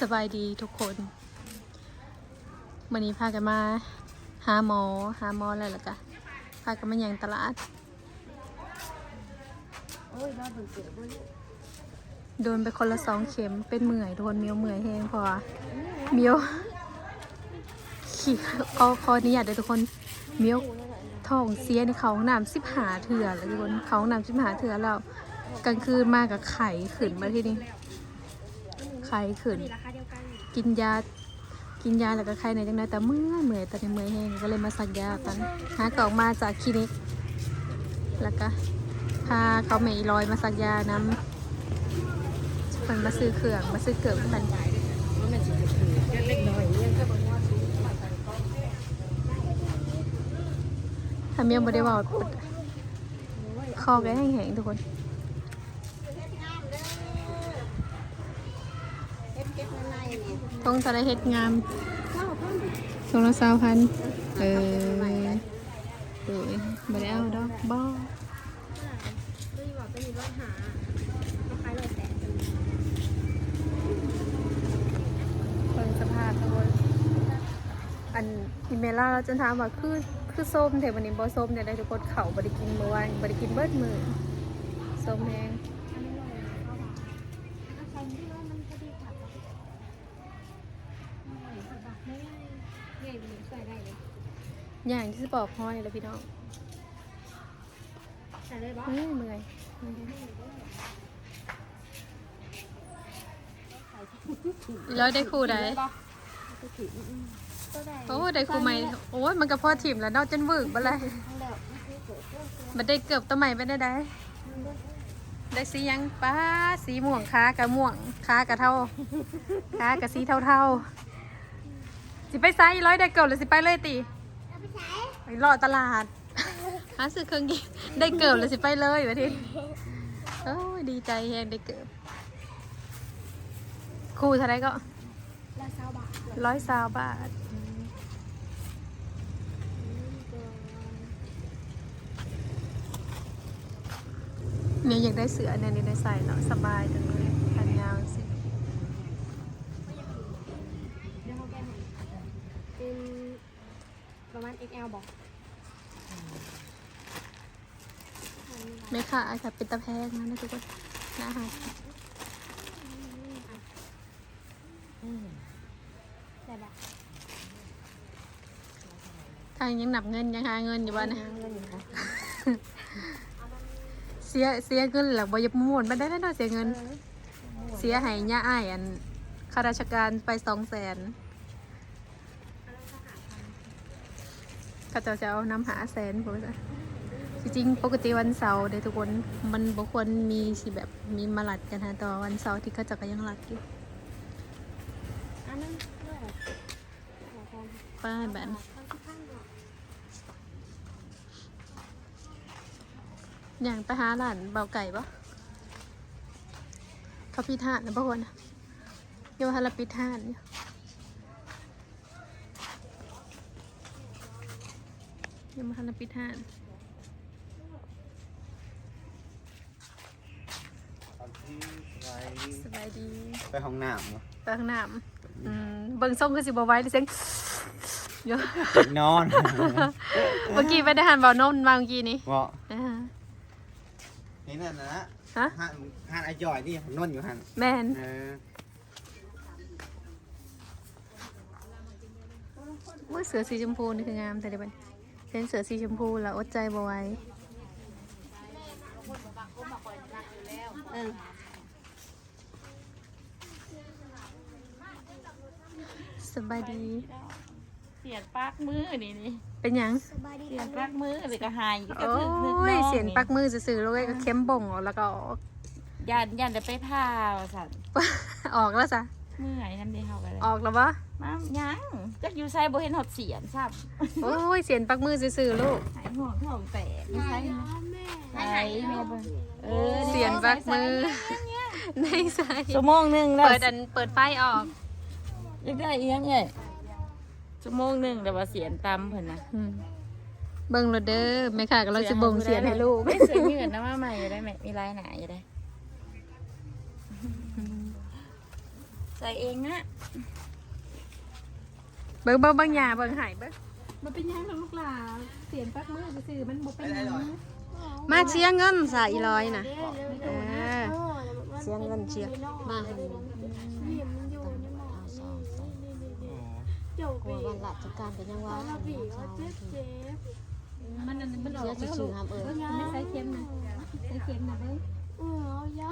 สบายดีทุกคนวันนี้พากันมา หาหมอ หาหมออะไรล่ะกะพากันมายังตลาด โอ้ยรอเบิ่งเกิดบ่ลูกโดนไปคนละสองเข็มเป็นเมื่อยโดนเมียวเมื่อยแห้งพอเมียวขี่คอคอนี้อยากได้ทุกคนเมียวท้องเสียในเขาห้องน้ำสิบหาเถื่อเลยทุกคนเขาห้องน้ำสิบหาเถื่อแล้วกลางคืนมากับไข่ขึ้นมาที่นี่ ข่ขึ้น ราคาเดียวกันกินยา กินยาแล้วก็ไข้ในอยจังไดแต่เมื่อยเมื่อยแต่เมื่อยแห้งก็เลยมาสักยากันหากออกมาจากคลินิก แล้วก็พาเขาแม่อีลอยมาสักยาน้ำเพิ่นมาซื้อเครื่องมาซื้อเกลือกันว่ามันสิจะคือแค่เล็กน้อยเนี่ยก็บ่ว่าสูงถ้าเมียบ่ได้เว่าคอแกแห้งๆทุกคน เก็บเก็บใน นี่ต้องจะได้เฮ็ดงามเล่าพันทงละสาวพันเออโดยบ่ได้เอาดอกบ่ด้าคนสภาพทุกคนอันอีเมล่าเราจะถามว่าคือคือส้มแต่วันนี้บ่ส้มเนี่ยได้ทุกคนเขาบ่ได้กินเมื่อวานบ่ได้กินเบิดมือส้มแห้ง อันนี้ร้อยเอาบ่เอาใส่ที่ร้อยมันก็ดีค่ะไม่ค่ะบักไม่ได้ ใหญ่ใส่ได้เลยอย่างที่จะบอกห้อยแล้วพี่น้องใส่เลยบ่เฮ้ยเมื่อยแล้วได้ครูใดก็ถือก็ได้โอ้ได้ครูใหม่โอ้ยมันก็พอถิ่มแล้วนอกจนวึกบ่เลยทั้งแล้วไรมันได้เกือบตัวใหม่ไปได้ได้ได้สียังป้าสีม่วงค้ากะม่วงค้ากะเท่าค้ากะสีเท่าเท่า สิไปไซร้อยได้เกือบหรือสิไปเลยตีไปรอตลาดหาซื้อเครื่องกินได้เกือบหรือสิไปเลยวะทีโอ้ยดีใจแฮงได้เกือบครูเท่าไรก็ละเศร้าบาทร้อยสาวบาทเนี่ยอยากได้เสือเนี่ยนี่ได้ใส่เนาะสบายจังเลยพันยาวสิ เดี๋ยวเขาแก้ให้เป็นประมาณ XL บอกไม่ค่ะอาจจะเป็นตะแพงนะนะทุกคนนะคะแต่แบบทางยังหนับเงินยังหาเงินอยู่บ้านนะเงินอยู่ค่ะเสียเสียเงินหลักบอยบม่วนมาได้แน่นอนเสียเงิน เสียใหายย่าอ้ายอันข้าราชการไปสองแสน ก็จะจะเอาน้ำหาแสนผมจะจริงๆปกติวันเสาร์เด้อทุกคนมันบควรมีสิแบบมีมาลัดกันฮะแต่ว่าวันเสาร์ที่เขาจะก็ยังหลัดอยู่อันนั้นเรื่องหัวคอมป้ายแบนข้อย่างไปหาหลานเบาไก่ปะเขาพิธานนะพวกคนนะโยฮาราพิธานอยู่ โยมฮาราพิธานสบายดี ไปห้องน้ำวะไปข้างหน้ำอืมเบิ่งส่งคือสิบไหว้ดิเสียงเยอะนอนเมื่อกี้ไปได้หันเบานมมาเมื่อกี้นี้บอกอ่านี่นั่นนะฮะห้านห้านไอจอยนี่นอนอยู่หันแม่นเออว่าเสือสีชมพูนี่คืองามแต่เดี๋ยวมัน เห็นเสือสีชมพูแล้วอดใจบ่ไหว้เออสบายดี เสียนปากมือนี่นี่ เป็นหยังสบายดีเสียนปากมือหรือกระหายก็โอ้ถึกนึกน้ยองเสียนปักมือซื่อๆแล้วก็เข้มบ่งออกแล้วก็ออก ยันยันจะไปพาว่าสันออกแล้วซะเมื่อยน้ำเดียวกันเลยออกแล้ววะ มายังจักอยู่ใส่บ่เห็นหดเสียนซ้โอ้ยเสียนปักมือซื่อๆลูกำหายห่วงท้องแตกไม่ใช่แม่ใช่แม่เบิ่งเออเสียนปักมือ ในใส่ชั่วโมงหนึงแล้วเปิดอันเปิดไฟออกอยากได้อีหยังไงชั่วโมงหนึงแต่ว่าเสียนตำเพิ่นนะอืมเบิ่งโรเดอร์แม่ค่ะกำลังจะบ่งเสียนให้ลูกไม่เสียเงินนะว่าใหม่อยู่ได้ไหมมีลายหนาอยู่ได้ ใส่เองนะ เบิ่งเบิ่งเบิ่งหยาเบิ่งหายเบิ่งมันเป็นหยังของลูกหลาเสียนปักมือซื่อๆมันบ่เป็นหยังมาเชียร์เงินสายอีร้อยนะเออเสียเงินเชียร์มานี่มันอยู่ในหมอนี่นี่นี่นี่เจ้ากลัปีววันหลับจากการเป็นยังตว่าอนเราปีว่าเจ็บเจ็บมันอันนั้นมันออกเสียชื่อๆครับเออเบิ่งไม่ใส่เข็มนะใส่เข็มนะเบิ่งเออเอายา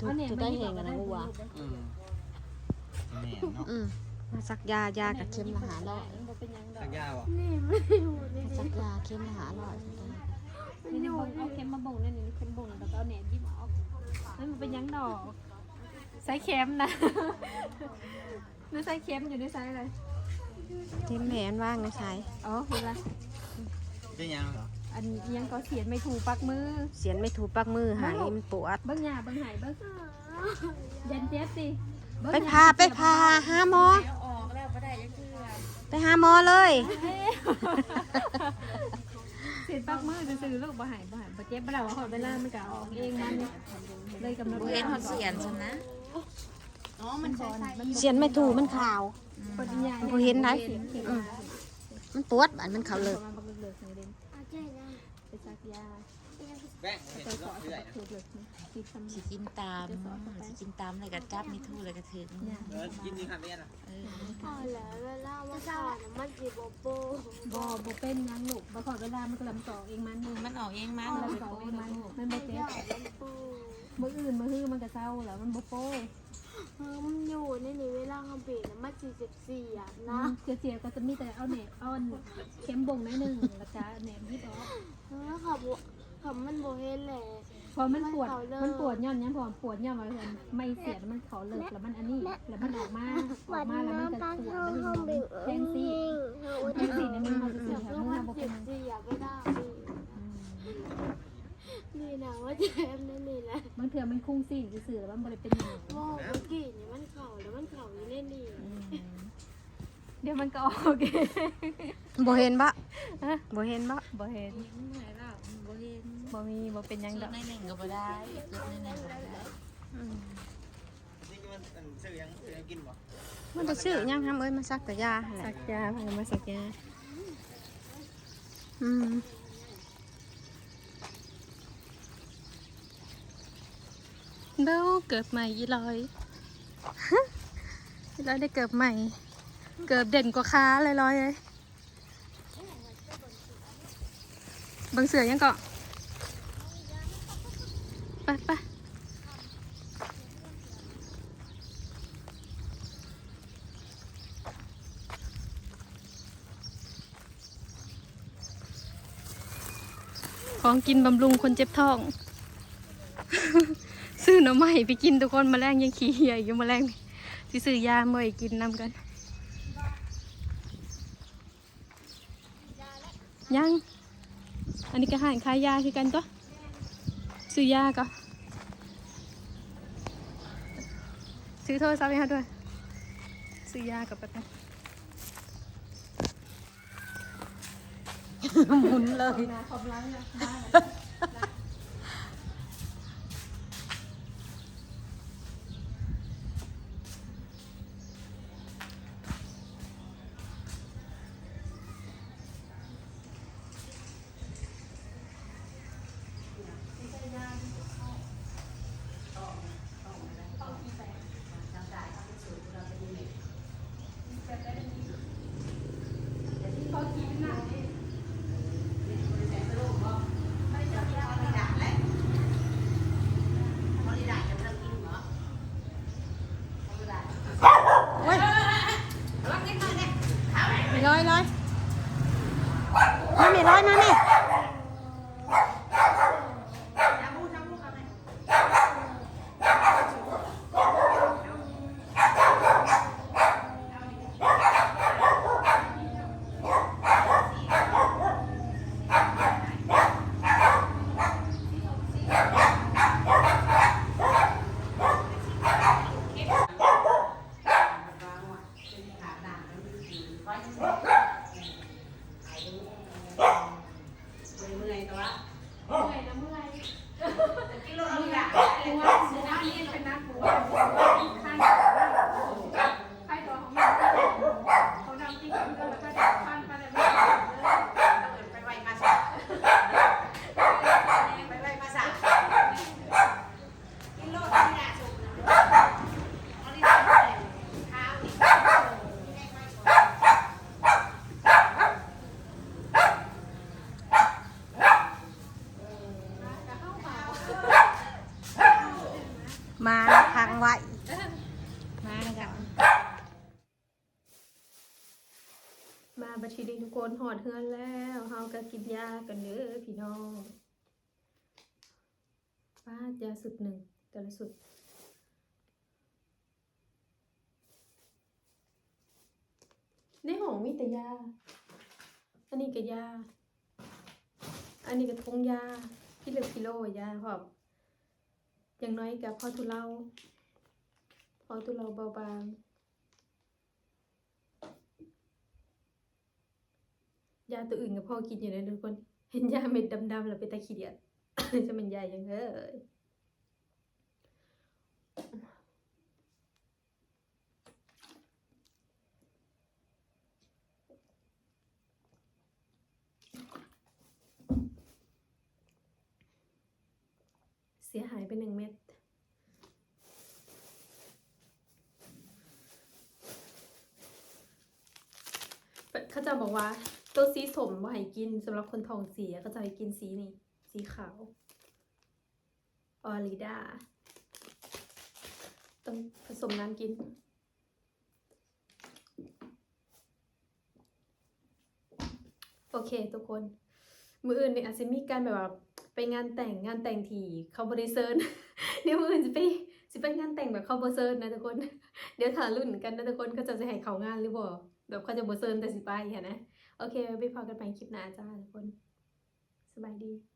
ถูกถูกได้เห็นกันนะวัวอืมแม่เนาะอืมมาสักยายากับเข็มละหาร้อยบ่เป็นหยังดอสักกยาวอะนี่มันอยู่นี่มาสักยาเข็มละหาร้อยนี่นี่เอาเข็มมาบ่งนั่นนี่เข็มบ่งแล้วก็เอาแหนบยิ้มออกนั่นมันเป็นหยังดอกใส่เข็มนะนี่ใส่เข็มอยู่ในใส่อะไรเข็มแหนว่างนะชายอ๋อเห็นละเป็นยังเหรออันนี้ยังก็เขียนไม่ถูกปักมือ เสียนไม่ถูกปักมือหายมันปวดเบิ้งหยาเบิ้งหายเบิ้งยันเจ็บสิเบิ่ง ไปหน้พาไปพาหาหมอเอาออกแล้วก็ได้ยังคือไปหาหมอเลย เสียนปักมือซื่อๆลูกบ่หายบ่หายบ่เจ็บบ่ได้ว่าหอดเวลามันก็ออกเองมันเลยกำหนดบ่เห็นฮอดเสียนซั่นนะมันบอลมันเสียนไม่ถูกมันขาว ปฏิญญาบ่เห็นได้เข็มเข็มอืมมันปวดบานมันเขาเลยประมาณบักเลิกๆนี่เด่นอาเจ๊นะไปซักยา กาะอบไปเรื่อยถูกเลิกนี่คิดทำสิกินตามสิกินตามเลยก็จับมีทู่เลยก็ถึงยาเออกินนี่ครับเนี่ยนะเออพอแล้วเวลามาข่าวน่ะมันจีบโปบ่บ่เป็นหยังลูกบ่หอดเวลามันก็ลำต่อเองมันมันออกเองมันมันแล้วลำต่อโอ้เองมันมันบ่เจ็บโปมื้ออื่นมื้อฮื้อมันก็เศร้าแล้วมันบ่โป้เออมันอยู่ในนี่เวลาเขาเปลี่ยนน่ะมันจีเจ็บสี่อะนะเสียเสียก็จะมีแต่เอาแหนบเอาอันเข็มบ่งหนิดนึงแล้วก็แหนบยิบออกเออเขาบอกเขามันโบเห็นแหละพอมันปวด มันปวดย้อนยังพอปวดย้อนมาเลยไม่เสียแล้วมันเขาเลิกแล้วมันอันนี้ แล้วมันออกมาออกมาแล้วมันจะปวดมันเป็นแทงซี่แทงซี่ในมือเขาจะเสีเจ็ยบค่ะแล้วมือมันเขาบ่เจ็เป็นบสี่อะไม่ได้นี่นะว่าเจ็บนั่นนี่แหละบางเถื่อมันคุ้งซี่ซื่อๆแล้วมันบ่ได้เป็นหยังโอ้เมื่อกี้นี่มันเข่าแล้วมันเข่าอยู่ในนี่เดี๋ยวมันก็ออกเองบ่เห็นบะฮะบ่เห็นบะบ่เห็น เหนื่อยแล้วบ่เห็นบ่มีบ่เป็นหยังสุดดอกในหนึ่งก็บ่ได้สุดในหนึ่งก็บ่ได้นี่มันอันซื้อยังซื้อยังกินบ่มันจะชื่อยังทำเอ้ยมาสักแต่ยาหั่นแหสักยาพามาสักยาอืมเบ้าเกิดใหม่ยี่ลอยยี่ลอยได้เกิดใหม่ เกิดเด่นกว่าค้าเลยลอยเลยเบังเสือยังเกาะ ไปไปของกินบำรุงคนเจ็บท้อง ซื้อหน่อไม้ไปกินทุกคนแมาแรงยังขี้เหี่ยอยู่แมาแรงสิซื้อยาเมื่อยกินนำกันยัง อันนี้ก็หารขายยาคือกันก็ ซื้อยาก็ ซื้อโทรศัพท์ให้เขาด้วย ซื้อยากับแป๊บนึงหมุนเลย ขอบร้านนะ คนหอดเฮือนแล้วเฮาก็กินยากันเด้อพี่น้องป้าดยาสุดหนึ่งแต่ละสุดในห้องมีแต่ยา อันนี้ก็ยา อันนี้ก็ทงยาพี่เล็กกิโลยาพอบอย่างน้อยกับพอทุเลาพอทุเลาเบาบาง ยาตัวอื่นกับพ่อกินอยู่นะทุกคน เห็นยาเม็ดดำๆแล้วเป็นตาขี้เดียดจะเป็นยาอย่างเฮ้ยเสียหายไปหนึ่งเม็ดเขาจะบอกว่า ตัวสีสมว่าให้กินสำหรับคนทองเสียก็จะให้กินสีนี่สีขาวออริดาต้องผสมน้ำกิน โอเคทุกคน มืออื่นเนี่ยอาจจะมีการแบบว่าไปงานแต่งงานแต่งทีเขาบริเซิร์นเดี๋ยวมืออื่นจะไปจะไปงานแต่งแบบเขาบริเซิร์นนะทุกคน เดี๋ยวถารุ่นกันนะทุกคนก็จะจะให้เขางานหรือเปล่าแบบเขาจะบริเซิร์นแต่สิไปเห็นนะ โอเคไว้ไปพอกันใหม่คลิปหน้าจ้าทุกคน สบายดี